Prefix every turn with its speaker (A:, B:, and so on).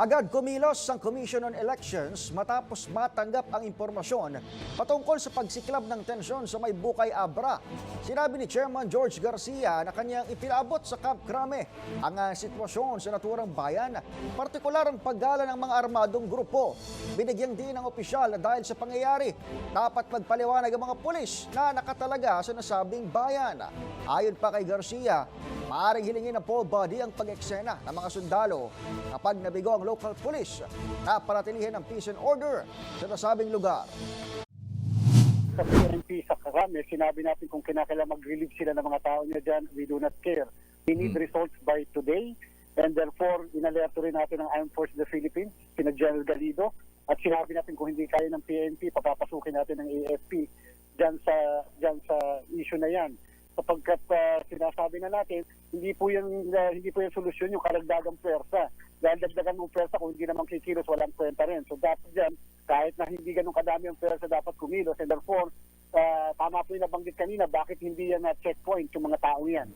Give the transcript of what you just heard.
A: Agad kumilos ang Commission on Elections matapos matanggap ang impormasyon patungkol sa pagsiklab ng tensyon sa may Bukay Abra. Sinabi ni Chairman George Garcia na kanyang ipinabot sa Camp Crame ang ah, sitwasyon sa naturang bayan, partikular ang paggala ng mga armadong grupo. Binigyang din ng opisyal na dahil sa pangyayari, dapat magpaliwanag ang mga pulis na nakatalaga sa nasabing bayan. Ayon pa kay Garcia, maaaring hilingin ng poll body ang pag-eksena ng mga sundalo kapag nabigo ang local police na paratilihin ang peace and order sa nasabing lugar.
B: sa PNP sa Karame, sinabi natin kung kinakailangan mag-relieve sila ng mga tao niya dyan, we do not care. We need results by today and therefore inalerto rin natin ang Armed Forces of the Philippines, sina General Galido at sinabi natin kung hindi kaya ng PNP, papapasukin natin ng AFP dyan sa, dyan sa issue na yan. Sapagkat ah, sinasabi na natin, hindi po yung ah, hindi po yung solusyon yung karagdagang pwersa. Dahil dagdagan ng pwersa kung hindi naman kikilos, walang kwenta rin. So dapat dyan, kahit na hindi ganun kadami ang pwersa, dapat kumilos. And therefore, ah, tama po yung nabanggit kanina, bakit hindi yan na checkpoint yung mga tao yan.